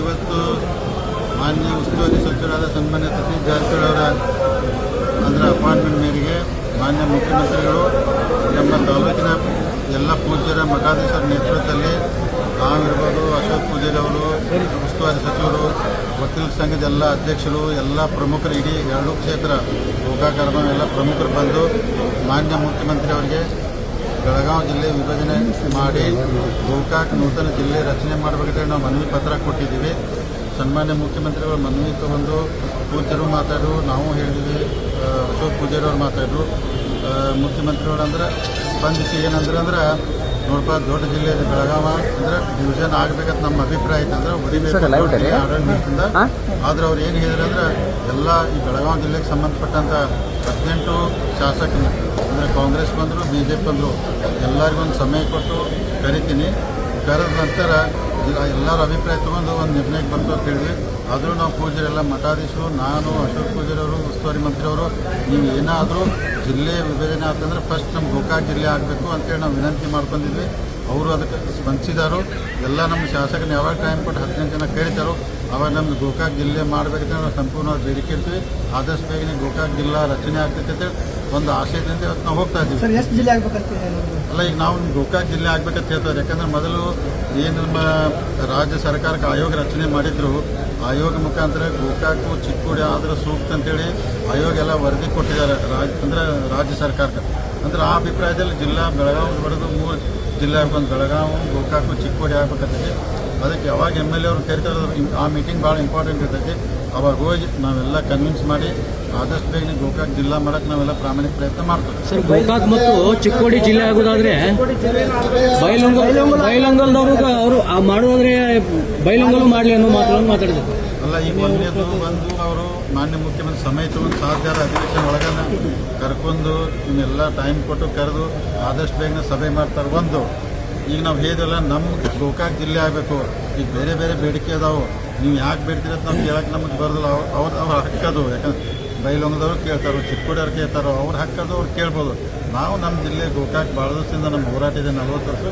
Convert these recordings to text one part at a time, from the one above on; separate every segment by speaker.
Speaker 1: ಇವತ್ತು ಮಾನ್ಯ ಉಸ್ತುವಾರಿ ಸಚಿವರಾದ ಸನ್ಮಾನ್ಯ ಸತೀಶ್ ಜಾರಕಿಹೊಳಿ ಅವರ ಅದರ ಅಪಾಯಿಂಟ್ಮೆಂಟ್ ಮೇರೆಗೆ ಮಾನ್ಯ ಮುಖ್ಯಮಂತ್ರಿಗಳು ನಮ್ಮ ತಾಲೂಕಿನ ಎಲ್ಲ ಪೂಜ್ಯರ ಮಠಾಧೀಶರ ನೇತೃತ್ವದಲ್ಲಿ ತಾವಿರ್ಬೋದು ಅಶೋಕ್ ಪೂಜಾರಿ ಅವರು, ಉಸ್ತುವಾರಿ ಸಚಿವರು, ವಕೀಲ ಸಂಘದ ಎಲ್ಲ ಅಧ್ಯಕ್ಷರು, ಎಲ್ಲ ಪ್ರಮುಖರು, ಇಡೀ ಎರಡು ಕ್ಷೇತ್ರ ಗೋಕಾಕರ್ಮ ಎಲ್ಲ ಪ್ರಮುಖರು ಬಂದು ಮಾನ್ಯ ಮುಖ್ಯಮಂತ್ರಿ ಅವರಿಗೆ ಬೆಳಗಾವಿ ಜಿಲ್ಲೆ ವಿಭಜನೆ ಮಾಡಿ ಗೋಕಾಕ್ ನೂತನ ಜಿಲ್ಲೆ ರಚನೆ ಮಾಡಬೇಕಂತೇಳಿ ನಾವು ಮನವಿ ಪತ್ರ ಕೊಟ್ಟಿದ್ದೀವಿ. ಸನ್ಮಾನ್ಯ ಮುಖ್ಯಮಂತ್ರಿಗಳು ಮನವಿ ತಗೊಂಡು ಪೂಜ್ಯರು ಮಾತಾಡು ನಾವು ಹೇಳಿದ್ವಿ ಅಶೋಕ್ ಪೂಜಾರಿ ಮಾತಾಡ್ರು. ಮುಖ್ಯಮಂತ್ರಿಗಳು ಅಂದ್ರೆ ಸ್ಪಂದಿಸಿ ಏನಂದ್ರೆ ಅಂದ್ರೆ ನೋಡಪ್ಪ ದೊಡ್ಡ ಜಿಲ್ಲೆ ಬೆಳಗಾವ ಅಂದ್ರೆ ಡಿವಿಷನ್ ಆಗ್ಬೇಕಂತ ನಮ್ಮ ಅಭಿಪ್ರಾಯ ಐತೆ ಅಂದ್ರೆ ಆಡಳಿತದಿಂದ. ಆದ್ರೆ ಅವ್ರು ಏನು ಹೇಳಿದ್ರೆ ಅಂದ್ರೆ ಎಲ್ಲ ಈ ಬೆಳಗಾವಿ ಜಿಲ್ಲೆಗೆ ಸಂಬಂಧಪಟ್ಟಂತ ಹದಿನೆಂಟು ಶಾಸಕರು. ಅಂದರೆ ಕಾಂಗ್ರೆಸ್ ಬಂದರು ಬಿ ಜೆ ಪಿ ಬಂದರು ಎಲ್ಲರಿಗೊಂದು ಸಮಯ ಕೊಟ್ಟು ಕರಿತೀನಿ. ಕರೆದ ನಂತರ ಎಲ್ಲರ ಅಭಿಪ್ರಾಯ ತಗೊಂಡು ಒಂದು ನಿರ್ಣಯಕ್ಕೆ ಬಂತು ಅಂತ ಹೇಳಿದ್ವಿ. ಆದರೂ ನಾವು ಪೂಜಾರೆಲ್ಲ ಮಠಾಧೀಶರು, ನಾನು, ಅಶೋಕ್ ಪೂಜಾರವರು ಉಸ್ತುವಾರಿ ಮಂತ್ರಿಯವರು, ನೀವು ಏನಾದರೂ ಜಿಲ್ಲೆ ವಿಭಜನೆ ಆತಂದ್ರೆ ಫಸ್ಟ್ ನಮ್ಮ ಗೋಕಾಕ್ ಜಿಲ್ಲೆ ಆಗಬೇಕು ಅಂತೇಳಿ ನಾವು ವಿನಂತಿ ಮಾಡ್ಕೊಂಡಿದ್ವಿ. ಅವರು ಅದಕ್ಕೆ ಸ್ಪಂದಿಸಿದಾರು ಎಲ್ಲ ನಮ್ಮ ಶಾಸಕನ ಯಾವಾಗ ಟೈಮ್ ಕೊಟ್ಟು ಹದಿನೈದು ಜನ ಕೇಳ್ತಾರೋ ಅವಾಗ ನಮ್ಮ ಗೋಕಾಕ್ ಜಿಲ್ಲೆ ಮಾಡಬೇಕಂತ ನಾವು ಸಂಪೂರ್ಣವಾಗಿ ಬೇಡಿಕೆ ಇರ್ತೀವಿ. ಆದಷ್ಟು ಬೇಗನೆ ಗೋಕಾಕ್ ಜಿಲ್ಲಾ ರಚನೆ ಆಗ್ತೈತೆ ಅಂತೇಳಿ ಒಂದು ಆಶಯದಿಂದ ಇವತ್ತು ನಾವು ಹೋಗ್ತಾ ಇದ್ದೀವಿ.
Speaker 2: ಸರ್ ಎಷ್ಟು ಜಿಲ್ಲೆ
Speaker 1: ಅಲ್ಲ ಈಗ ನಾವು ಗೋಕಾಕ್ ಜಿಲ್ಲೆ ಆಗ್ಬೇಕಂತ ಹೇಳ್ತಾರೆ. ಯಾಕಂದ್ರೆ ಮೊದಲು ಏನು ನಮ್ಮ ರಾಜ್ಯ ಸರ್ಕಾರಕ್ಕೆ ಆಯೋಗ ರಚನೆ ಮಾಡಿದ್ರು ಆಯೋಗ ಮುಖಾಂತರ ಗೋಕಾಕು ಚಿಕ್ಕೋಡಿ ಆದ್ರೆ ಸೂಕ್ತ ಅಂತೇಳಿ ಆಯೋಗ ಎಲ್ಲ ವರದಿ ಕೊಟ್ಟಿದ್ದಾರೆ ರಾಜ್ ಅಂದ್ರೆ ರಾಜ್ಯ ಸರ್ಕಾರಕ್ಕೆ. ಅಂದ್ರೆ ಆ ಅಭಿಪ್ರಾಯದಲ್ಲಿ ಜಿಲ್ಲಾ ಬೆಳಗಾವಿ ಹೊಡೆದು ಮೂರು ಜಿಲ್ಲೆ ಆಗ್ಬೇಕು ಬೆಳಗಾವಿ, ಗೋಕಾಕು, ಚಿಕ್ಕೋಡಿ ಆಗ್ಬೇಕಂತೈತಿ ಅದಕ್ಕೆ ಯಾವಾಗ ಎಂ ಎಲ್ ಎ ಅವರು ಕರಿತಾರೆ ಆ ಮೀಟಿಂಗ್ ಭಾಳ ಇಂಪಾರ್ಟೆಂಟ್ ಇರ್ತೈತಿ. ಅವಾಗ ಹೋಗಿ ನಾವೆಲ್ಲ ಕನ್ವಿನ್ಸ್ ಮಾಡಿ ಆದಷ್ಟು ಬೇಗನೆ ಗೋಕಾಕ್ ಜಿಲ್ಲಾ ಮಾಡಕ್ಕೆ ನಾವೆಲ್ಲ ಪ್ರಾಮಾಣಿಕ ಪ್ರಯತ್ನ ಮಾಡ್ತೀವಿ.
Speaker 3: ಸರ್, ಗೋಕಾಕ್ ಮತ್ತು ಚಿಕ್ಕೋಡಿ ಜಿಲ್ಲೆ ಆಗೋದಾದ್ರೆ ಬೈಲಂಗಲ್ ಬೈಲಂಗಲ್ದವರು ಅವರು ಮಾಡೋದಾದ್ರೆ ಬೈಲಂಗಲ್ ಮಾಡಲಿ ಅನ್ನೋ ಮಾತುಗಳನ್ನು ಮಾತಾಡಿದ್ರು.
Speaker 1: ಅಲ್ಲ, ಈಗ ಬಂದು ಅವರು ಮಾನ್ಯ ಮುಖ್ಯಮಂತ್ರಿ ಸಮಯ ತಗೊಂಡು ಸಾಧ್ಯಾರ ಅಧಿವೇಶನ ಒಳಗನ ಕರ್ಕೊಂಡು ಇವನ್ನೆಲ್ಲ ಟೈಮ್ ಕೊಟ್ಟು ಕರೆದು ಆದಷ್ಟು ಬೇಗನೆ ಸಭೆ ಮಾಡ್ತಾರೆ. ಒಂದು, ಈಗ ನಾವು ಹೇಳಿದೆಲ್ಲ ನಮ್ಮ ಗೋಕಾಕ್ ಜಿಲ್ಲೆ ಆಗಬೇಕು. ಈಗ ಬೇರೆ ಬೇರೆ ಬೇಡಿಕೆ ಅದಾವು. ನೀವು ಯಾಕೆ ಬೇಡ್ತೀರ ನಾವು ಕೇಳಕ್ಕೆ ನಮಗೆ ಬರೋದಿಲ್ಲ. ಅವ್ರು ಅವ್ರು ಅವ್ರು ಹಕ್ಕದು ಯಾಕಂದ್ರೆ ಬೈಲೊಂಗದವ್ರು ಕೇಳ್ತಾರೋ ಚಿಕ್ಕೋಡಿಯವ್ರು ಕೇಳ್ತಾರೋ. ಅವ್ರು ಹಕ್ಕದು ಅವ್ರು ಕೇಳ್ಬೋದು. ನಾವು ನಮ್ಮ ಜಿಲ್ಲೆ ಗೋಕಾಕ್ ಭಾಳ ದಿವಸದಿಂದ ನಮ್ಮ ಹೋರಾಟ ಇದೆ, ನಲ್ವತ್ತು ವರ್ಷ.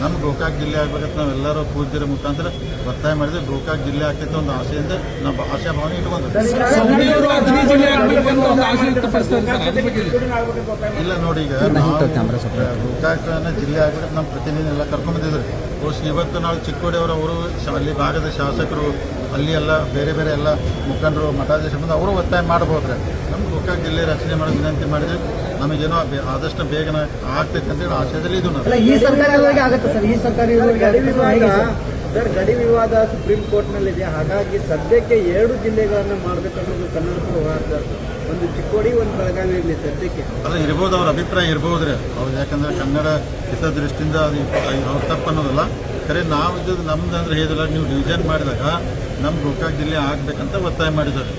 Speaker 1: ನಮ್ಮ ಗೋಕಾಕ್ ಜಿಲ್ಲೆ ಆಗ್ಬೇಕಂತ ನಾವೆಲ್ಲರೂ ಪೂಜ್ಯರ ಮುಖಾಂತರ ಒತ್ತಾಯ ಮಾಡಿದ್ರೆ ಗೋಕಾಕ್ ಜಿಲ್ಲೆ ಆಗ್ತೈತೆ ಒಂದು ಆಸೆಯಿಂದ ನಮ್ಮ ಆಶಾ ಭಾವನೆ ಇಟ್ಕೊಂಡು ಇಲ್ಲ ನೋಡಿ ಈಗ ನಾವು ಗೋಕಾಕನ ಜಿಲ್ಲೆ ಆಗ್ಬೇಕಂತ ನಮ್ಮ ಪ್ರತಿನಿಧಿ ಎಲ್ಲ ಕರ್ಕೊಂಡ್ಬಂದಿದ್ರು ಬಹುಶಃ ಇವತ್ತು ನಾವು ಚಿಕ್ಕೋಡಿ ಅವರು ಅವರು ಅಲ್ಲಿ ಭಾಗದ ಶಾಸಕರು ಅಲ್ಲಿ ಎಲ್ಲ ಬೇರೆ ಬೇರೆ ಎಲ್ಲ ಮುಖಂಡರು ಮಠಾಧೀಶರು ಬಂದು ಅವರು ಒತ್ತಾಯ ಮಾಡ್ಬೋದ್ರೆ. ನಮ್ಮ ಗೋಕಾಕ್ ಜಿಲ್ಲೆ ರಚನೆ ಮಾಡೋ ವಿನಂತಿ ಮಾಡಿದೆ. ನಮಗೇನೋ ಆದಷ್ಟು ಬೇಗನೆ ಆಗ್ತೈತೆ ಅಂತೇಳಿ ಆಶಯದಲ್ಲಿ ಇದು ನಾವು.
Speaker 2: ಅಲ್ಲ ಈ ಸರ್ಕಾರ ಇರುವಾಗ ಆಗುತ್ತೆ ಸರ್. ಈ ಸರ್ಕಾರ ಇರುವಾಗ
Speaker 4: ಗಡಿ ವಿವಾದ
Speaker 2: ಸುಪ್ರೀಂ ಸರ್?
Speaker 4: ನಲ್ಲಿ ಗಡಿ ವಿವಾದ ಸುಪ್ರೀಂ ಕೋರ್ಟ್ನಲ್ಲಿದೆ. ಹಾಗಾಗಿ ಸದ್ಯಕ್ಕೆ ಎರಡು ಜಿಲ್ಲೆಗಳನ್ನ ಮಾಡಬೇಕನ್ನೋದು ಕನ್ನಡಪುರ ಹೋರಾಟ ಒಂದು ಚಿಕ್ಕೋಡಿ ಒಂದು ಬೆಳಗಾವಿ ಇರಲಿ ಸದ್ಯಕ್ಕೆ.
Speaker 1: ಅಲ್ಲ ಇರ್ಬೋದು ಅವ್ರ ಅಭಿಪ್ರಾಯ ಇರ್ಬೋದ್ರಿ. ಅವ್ರು ಯಾಕಂದ್ರೆ ಕನ್ನಡ ಹಿತದೃಷ್ಟಿಯಿಂದ ಅದು ಅವ್ರು ತಪ್ಪು ಅನ್ನೋದಲ್ಲ ಖರೆ ನಾವು ಇದ್ದದ್ದು ನಮ್ದು ಅಂದ್ರೆ ಹೇಳಿದ್ರೆ ನೀವು ಡಿವಿಷನ್ ಮಾಡಿದಾಗ ನಮ್ಮ ಗೋಕಾಕ್ ಜಿಲ್ಲೆ ಆಗ್ಬೇಕಂತ ಒತ್ತಾಯ ಮಾಡಿದ್ದಾರೆ.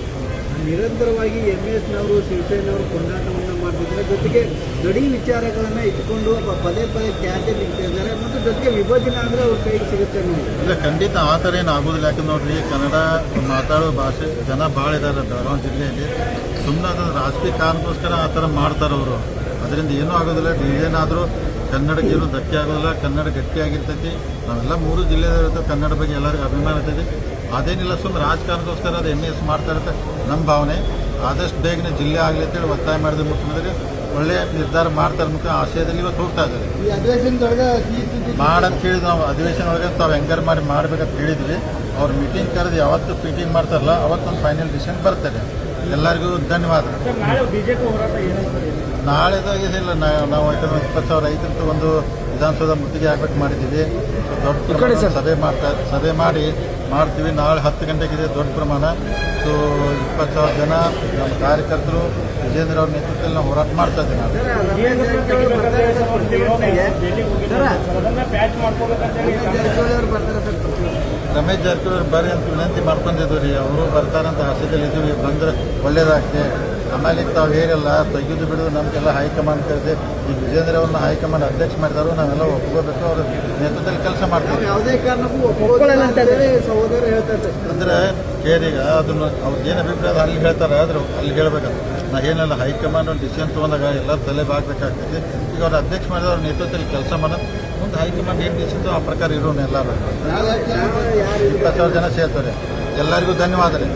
Speaker 4: ನಿರಂತರವಾಗಿ ಎಂ ಎಸ್ನವರು ಶಿವಸೇನೆಯವರು ಕೊಂಡಾಟವನ್ನು ಮಾಡ್ತಿದ್ದಾರೆ. ಜೊತೆಗೆ ಗಡಿ ವಿಚಾರಗಳನ್ನು ಇಟ್ಕೊಂಡು ಪದೇ ಪದೇ ಖ್ಯಾತಿ ಇಟ್ಟಿದ್ದಾರೆ ಮತ್ತು ಜೊತೆಗೆ ವಿಭಜನೆ ಅಂದ್ರೆ ಅವ್ರ ಕೈಗೆ ಸಿಗುತ್ತೆ ನೋಡಿ.
Speaker 1: ಇಲ್ಲ, ಖಂಡಿತ ಆ ಥರ ಏನು ಆಗೋದಿಲ್ಲ. ಯಾಕಂದ್ರೆ ನೋಡ್ರಿ, ಕನ್ನಡ ಮಾತಾಡೋ ಭಾಷೆ ಜನ ಭಾಳ ಇದ್ದಾರೆ ಬೆಳಗಾವಿ ಜಿಲ್ಲೆಯಲ್ಲಿ. ಸುಮ್ಮನೆ ಅದನ್ನು ರಾಜಕೀಯ ಕಾರಣಕ್ಕೋಸ್ಕರ ಆ ಥರ ಮಾಡ್ತಾರೆ ಅವರು. ಅದರಿಂದ ಏನೂ ಆಗೋದಿಲ್ಲ. ಏನಾದರೂ ಕನ್ನಡಕ್ಕೆ ಏನು ಧಕ್ಕೆ ಆಗೋದಿಲ್ಲ. ಕನ್ನಡ ಗಟ್ಟಿಯಾಗಿರ್ತೈತಿ. ನಾವೆಲ್ಲ ಮೂರು ಜಿಲ್ಲೆದಾಗ ಕನ್ನಡ ಬಗ್ಗೆ ಎಲ್ಲರಿಗೂ ಅಭಿಮಾನ ಇರ್ತೈತಿ. ಅದೇನಿಲ್ಲ ಸುಮ್ಮನೆ ರಾಜಕಾರಣಕ್ಕೋಸ್ಕರ ಅದು ಎಂ ಎಸ್ ಮಾಡ್ತಾ ಇರುತ್ತೆ ನಮ್ಮ ಭಾವನೆ. ಆದಷ್ಟು ಬೇಗನೆ ಜಿಲ್ಲೆ ಆಗಲಿ ಅಂತೇಳಿ ಒತ್ತಾಯ ಮಾಡಿದ ಮುಖ್ಯಮಂತ್ರಿ. ಒಳ್ಳೆಯ ನಿರ್ಧಾರ ಮಾಡ್ತಾರೆ ಮುಖ್ಯ ಆಶಯದಲ್ಲಿ ಇವತ್ತು ಹೋಗ್ತಾ ಇದ್ದಾರೆ. ಮಾಡಂತ ಹೇಳಿ ನಾವು. ಅಧಿವೇಶನ ಒಳಗೆ ತಾವು ಹೆಂಗಾರು ಮಾಡಿ ಮಾಡ್ಬೇಕಂತ ಹೇಳಿದ್ವಿ. ಅವ್ರು ಮೀಟಿಂಗ್ ಕರೆದು ಯಾವತ್ತು ಮೀಟಿಂಗ್ ಮಾಡ್ತಾರಲ್ಲ ಅವತ್ತೊಂದು ಫೈನಲ್ ಡಿಸಿಷನ್ ಬರ್ತಾರೆ ಎಲ್ಲರಿಗೂ ಧನ್ಯವಾದ. ನಾಳೆದಾಗ ಏನಿಲ್ಲ. ನಾ- ನಾವು ಯಾಕಂದ್ರೆ ಇಪ್ಪತ್ತು ಸಾವಿರ ರೈತರದ್ದು ಒಂದು ವಿಧಾನಸೌಧ ಮುತ್ತಿಗೆ ಹಾಕ್ಬೇಕು ಮಾಡಿದ್ದೀವಿ. ದೊಡ್ಡ ಸಭೆ ಮಾಡ್ತಾ ಸಭೆ ಮಾಡಿ ಮಾಡ್ತೀವಿ. ನಾಳೆ ಹತ್ತು ಗಂಟೆಗಿದೆ ದೊಡ್ಡ ಪ್ರಮಾಣ. ಸೊ ಇಪ್ಪತ್ತು ಸಾವಿರ ಜನ, ನಮ್ಮ ಕಾರ್ಯಕರ್ತರು, ವಿಜೇಂದ್ರ ಅವ್ರ ನೇತೃತ್ವದಲ್ಲಿ ನಾವು ಹೋರಾಟ ಮಾಡ್ತಾ ಇದ್ದೀವಿ ನಾವು. ರಮೇಶ್ ಜಾರಕಿಹೊಳಿ ಬರ್ರಿ ಅಂತ ವಿನಂತಿ ಮಾಡ್ಕೊಂಡಿದ್ವಿ ರೀ. ಅವರು ಬರ್ತಾರಂತ ಆಸೆದಲ್ಲಿ ಇದ್ದೀವಿ. ಬಂದ್ರೆ ಒಳ್ಳೇದಾಗ್ತದೆ ಆಮೇಲೆ ಈಗ ತಾವು ಹೇರಿಲ್ಲ ತೆಗೆದು ಬಿಡು ನಮಗೆಲ್ಲ ಹೈಕಮಾಂಡ್ ಕರೆದೆ ಈ ವಿಜೇಂದ್ರ ಅವ್ರನ್ನ ಹೈಕಮಾಂಡ್ ಅಧ್ಯಕ್ಷ ಮಾಡಿದಾರು ನಾವೆಲ್ಲ ಒಪ್ಕೋಬೇಕು ಅವರು ನೇತೃತ್ವದಲ್ಲಿ ಕೆಲಸ ಮಾಡ್ತೀವಿ
Speaker 4: ಯಾವುದೇ ಕಾರಣಕ್ಕೂ ಒಪ್ಕೊಳ್ಳಲ್ಲ ಅಂತ ಹೇಳಿ ಸಹೋದರ ಹೇಳ್ತಾರೆ ಸರ್
Speaker 1: ಅಂದ್ರೆ ಕೇರೀಗ ಅದನ್ನು ಅವ್ರಿಗೆ ಏನು ಅಭಿಪ್ರಾಯ ಅದ ಅಲ್ಲಿ ಹೇಳ್ತಾರೆ ಆದ್ರೆ ಅಲ್ಲಿ ಹೇಳ್ಬೇಕಂತ ನಾ ಏನೆಲ್ಲ ಹೈಕಮಾಂಡ್ ಒಂದು ಡಿಸಿಷನ್ ತೊಗೊಂಡಾಗ ಎಲ್ಲ ತಲೆ ಬಾಗ್ಬೇಕಾಗ್ತೈತಿ. ಈಗ ಅವ್ರ ಅಧ್ಯಕ್ಷ ಮಾಡಿದ ಅವ್ರ ನೇತೃತ್ವದಲ್ಲಿ ಕೆಲಸ ಮಾಡೋದು ಮುಂದೆ ಹೈಕಮಾಂಡ್ ಏನು ನಿಶ್ಚಿತ ಆ ಪ್ರಕಾರ ಇರೋನು ಎಲ್ಲರೂ. ಇಪ್ಪತ್ತು ಸಾವಿರ ಜನ ಸೇರ್ತಾರೆ. ಎಲ್ಲರಿಗೂ ಧನ್ಯವಾದ ರೀ